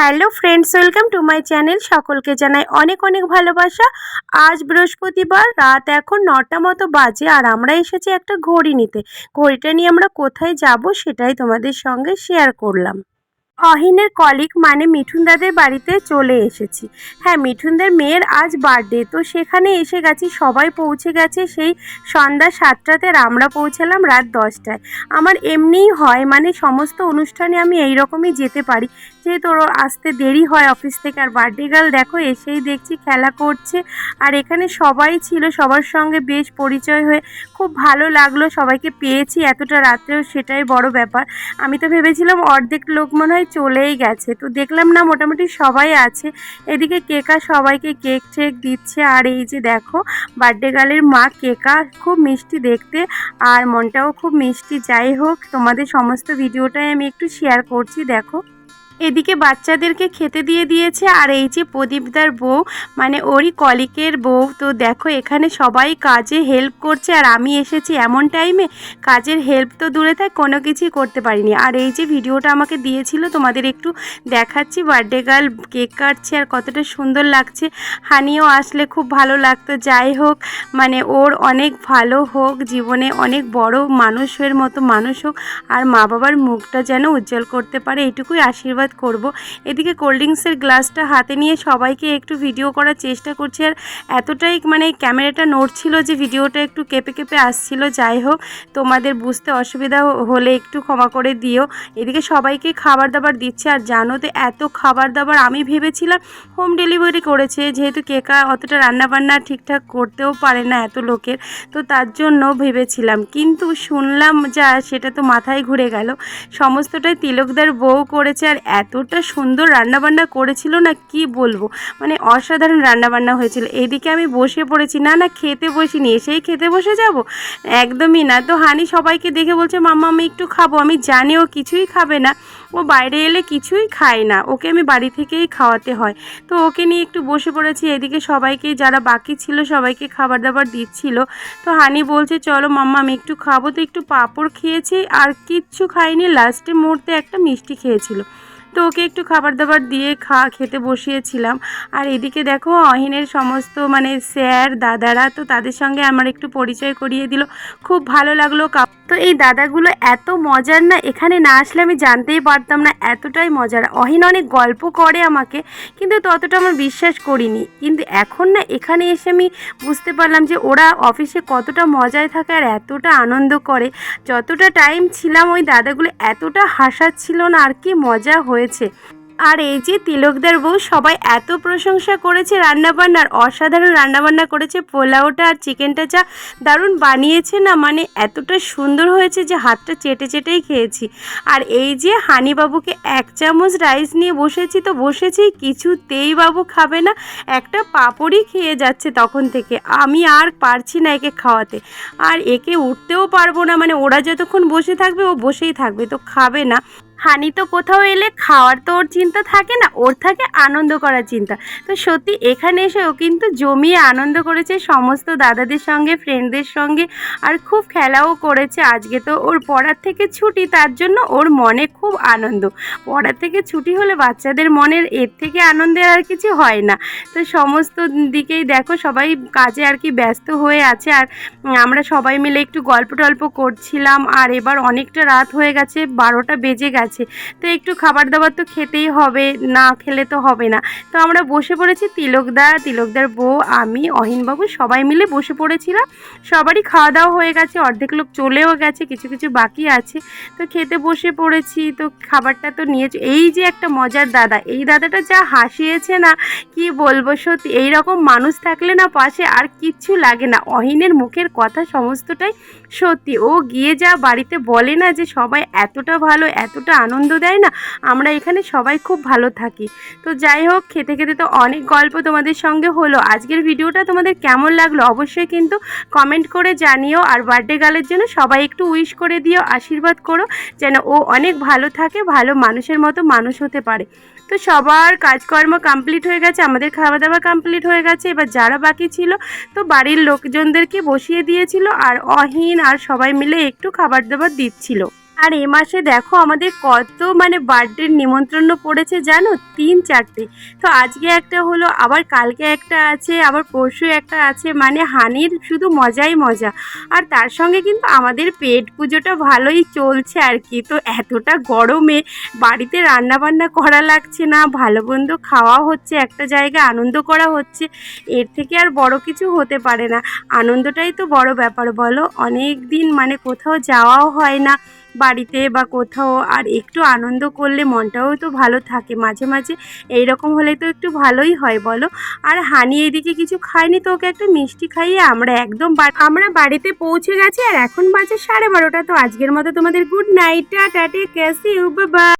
Hello friends, welcome to my channel. সকলকে জানাই অনেক অনেক ভালোবাসা। আজ বৃহস্পতিবার, রাত এখন নটা মতো বাজে আর আমরা এসেছি একটা ঘড়ি নিতে। ঘড়িটা নিয়ে আমরা কোথায় যাব সেটাই তোমাদের সঙ্গে শেয়ার করলাম। অহিনের কলিক মানে মিঠুন দাদের বাড়িতে চলে এসেছি। হ্যাঁ মিঠুনদের মেয়ের আজ বার্থডে তো সেখানে এসে গেছি, সবাই পৌঁছে গেছে সেই সন্ধ্যা সাতটাতে আমরা পৌঁছালাম রাত দশটায়। আমার এমনিই হয় মানে সমস্ত অনুষ্ঠানে আমি এই রকমই যেতে পারি। যেহেতু ওর আসতে দেরি হয় অফিস থেকে, আর বার্থডে গার্ল দেখো, এসেই দেখছি খেলা করছে। আর এখানে সবাই ছিল, সবার সঙ্গে বেশ পরিচয় হয়ে খুব ভালো লাগল, সবাইকে পেয়েছি, এতটা রাত্রেও সেটাই বড় ব্যাপার। আমি তো ভেবেছিলাম অর্ধেক লোক মনে হয় চলেই গেছে, তো দেখলাম না, মোটামুটি সবাই আছে। এদিকে কেকা সবাইকে কেক টেক দিচ্ছে, আর এই যে দেখো বার্থডে গার্লের মা কেকা, খুব মিষ্টি দেখতে, আর মনটাও খুব মিষ্টি। যাই হোক, তোমাদের সমস্ত ভিডিওটাই আমি একটু শেয়ার করছি, দেখো। এদিকে বাচ্চাদেরকে খেতে দিয়ে দিয়েছে আর এই যে প্রদীপদার বউ মানে ওরই কলিকের বউ। তো দেখো, এখানে সবাই কাজে হেল্প করছে আর আমি এসেছি এমন টাইমে কাজের হেল্প তো দূরে থাক, কোনো কিছুই করতে পারিনি। আর এই যে ভিডিওটা আমাকে দিয়েছিল, তোমাদের একটু দেখাচ্ছি বার্থডে গার্ল কেক কাটছে আর কতটা সুন্দর লাগছে। হানিও আসলে খুব ভালো লাগতো, যাই হোক মানে ওর অনেক ভালো হোক, জীবনে অনেক বড় মানুষের মতো মানুষ হোক, আর মা বাবার মুখটা যেন উজ্জ্বল করতে পারে এইটুকুই আশীর্বাদ করব। এদিকে কোল্ড ড্রিঙ্কসের গ্লাসটা হাতে নিয়ে সবাইকে একটু ভিডিও করার চেষ্টা করছি। আর এতটাই মানে ক্যামেরাটা নড়ছিল যে ভিডিওটা একটু কেঁপে কেঁপে আসছিল, যাই হোক, তোমাদের বুঝতে অসুবিধা হলে একটু ক্ষমা করে দিও। এদিকে সবাইকে খাবার দাবার দিচ্ছে। আর জানো তো, এত খাবার দাবার আমি ভেবেছিলাম হোম ডেলিভারি করেছে, যেহেতু কেকা অতটা রান্নাবান্না ঠিকঠাক করতেও পারে না এত লোকের, তো তার জন্য ভেবেছিলাম। কিন্তু শুনলাম যা, সেটা তো মাথায় ঘুরে গেল। সমস্তটাই তিলকদার বউ করেছে। আর এতটা সুন্দর রান্নাবান্না করেছিল না কি বলব? মানে অসাধারণ রান্নাবান্না হয়েছিল। এইদিকে আমি বসে পড়েছি। না না, খেতে বসিনি। এসেই খেতে বসে যাব? একদমই না। তো হানি সবাইকে দেখে বলছে, মাম্মা, আমি একটু খাব। আমি জানি ও কিছুই খাবে না। ও বাইরে এলে কিছুই খায় না। ওকে আমি বাড়ি থেকেই খাওয়াতে হয়। তো ওকে নিয়ে একটু বসে পড়েছি। এদিকে সবাইকে, যারা বাকি ছিল, সবাইকে খাবার দাবার দিচ্ছিল। তো হানি বলছে, চলো মাম্মা, আমি একটু খাব। তো একটু পাঁপড় খেয়েছি। আর কিচ্ছু খাইনি। লাস্টে মুহূর্তে একটা মিষ্টি খেয়েছিল। তো ওকে একটু খাবার দাবার দিয়ে খা, খেতে বসিয়েছিলাম। আর এদিকে দেখো অহিনের সমস্ত মানে স্যার, দাদারা তো তাদের সঙ্গে আমার একটু পরিচয় করিয়ে দিল। খুব ভালো লাগল কাপ তো এই দাদাগুলো এত মজার না, এখানে না আসলে আমি জানতেই পারতাম না, এতটাই মজার। অহিন অনেক গল্প করে আমাকে, কিন্তু ততটা আমার বিশ্বাস করিনি। কিন্তু এখন না, এখানে এসে আমি বুঝতে পারলাম যে ওরা অফিসে কতটা মজায় থাকে আর এতটা আনন্দ করে। যতটা টাইম ছিলাম ওই দাদাগুলো এতটা হাসাচ্ছিল না, আর কি মজা হয়েছে। আর এই যে তিলকদার বউ সবাই এত প্রশংসা করেছে রান্নাবান্নার অসাধারণ রান্নাবান্না করেছে। পোলাওটা আর চিকেনটা যা দারুণ বানিয়েছে না মানে এতটা সুন্দর হয়েছে যে হাতটা চেটে চেটেই খেয়েছি। আর এই যে হানিবাবুকে এক চামচ রাইস নিয়ে বসেছি, তো বসেছি কিছুতেই বাবু খাবে না, একটা পাপড়ই খেয়ে যাচ্ছে তখন থেকে। আমি আর পারছি না একে খাওয়াতে। আর একে উঠতেও পারব না মানে ওরা যতক্ষণ বসে থাকবে ও বসেই থাকবে, তো খাবে না। হানি তো কোথাও এলে খাওয়ার তো ওর চিন্তা থাকে না, ওর থাকে আনন্দ করার চিন্তা। তো সত্যি এখানে এসে ও কিন্তু জমিয়ে আনন্দ করেছে সমস্ত দাদাদের সঙ্গে ফ্রেন্ডদের সঙ্গে, আর খুব খেলাও করেছে। আজকে তো ওর পড়ার থেকে ছুটি, তার জন্য ওর মনে খুব আনন্দ। পড়ার থেকে ছুটি হলে বাচ্চাদের মনের, এর থেকে আনন্দের আর কিছু হয় না। তো সমস্ত দিকেই দেখো, সবাই কাজে আর কি ব্যস্ত হয়ে আছে। আর আমরা সবাই মিলে একটু গল্প টল্প করছিলাম, আর এবার অনেকটা রাত হয়ে গেছে, বারোটা বেজে গেছে। আছে। তো একটু খাবার দাবার তো খেতেই হবে, না খেলে তো হবে না। তো আমরা বসে পড়েছি তিলকদা তিলকদার বউ, আমি অহিনবাবু সবাই মিলে বসে পড়েছিলাম। সবারই খাওয়া দাওয়া হয়ে গেছে, অর্ধেক লোক চলেও গেছে, কিছু কিছু বাকি আছে। তো খেতে বসে পড়েছি, তো খাবারটা তো নিয়েছি, এই যে একটা মজার দাদা, এই দাদাটা যা হাসিয়েছে না, কি বলব সত্যি, এইরকম মানুষ থাকলে না পাশে আর কিচ্ছু লাগে না। অহিনের মুখের কথা সমস্তটাই সত্যি। ও গিয়ে যা বাড়িতে বলে না যে সবাই এতটা ভালো, এতটা আনন্দ দেয় না? আমরা এখানে সবাই খুব ভালো থাকি। তো যাই হোক, খেতে খেতে তো অনেক গল্প তোমাদের সঙ্গে হলো। আজকের ভিডিওটা তোমাদের কেমন লাগল অবশ্যই কিন্তু কমেন্ট করে জানিও। আর বার্থডে গালের জন্য সবাই একটু উইশ করে দিও, আশীর্বাদ করো, যেন ও অনেক ভালো থাকে, ভালো মানুষের মতো মানুষ হতে পারে। তো সবার কাজকর্ম কমপ্লিট হয়ে গেছে, আমাদের খাওয়া দাওয়া কমপ্লিট হয়ে গেছে। এবার যারা বাকি ছিল, তো বাড়ির লোকজনদেরকে বসিয়ে দিয়েছিল, আর অহীন আর সবাই মিলে একটু খাবার দাবার দিচ্ছিল। আর এ মাসে দেখো আমাদের কত মানে বার্থডের নিমন্ত্রণ পড়েছে, জানো? তিন চারটে। তো আজকে একটা হলো, আবার কালকে একটা আছে, আবার পরশু একটা আছে মানে হানির শুধু মজাই মজা। আর তার সঙ্গে কিন্তু আমাদের পেট পুজোটা ভালোই চলছে আর কি। তো এতটা গরমে বাড়িতে রান্না বান্না করা লাগছে না, ভালো মন্দ খাওয়া হচ্ছে, একটা জায়গায় আনন্দ করা হচ্ছে, এর থেকে আর বড় কিছু হতে পারে না। আনন্দটাই তো বড় ব্যাপার, বলো? অনেক দিন মানে কোথাও যাওয়াও হয় না। বাড়িতে বা কোথাও আর একটু আনন্দ করলে মনটাও তো ভালো থাকে মাঝে মাঝে। এই রকম হলে তো একটু ভালোই হয়, বলো? আর হানি এদিকে কিছু খায়নি তো? ওকে একটা মিষ্টি খাইয়ে আমরা একদম আমরা বাড়িতে পৌঁছে গেছি আর এখন বাজে সাড়ে বারোটা। তো আজকের মতো তোমাদের good night tata take care see you bye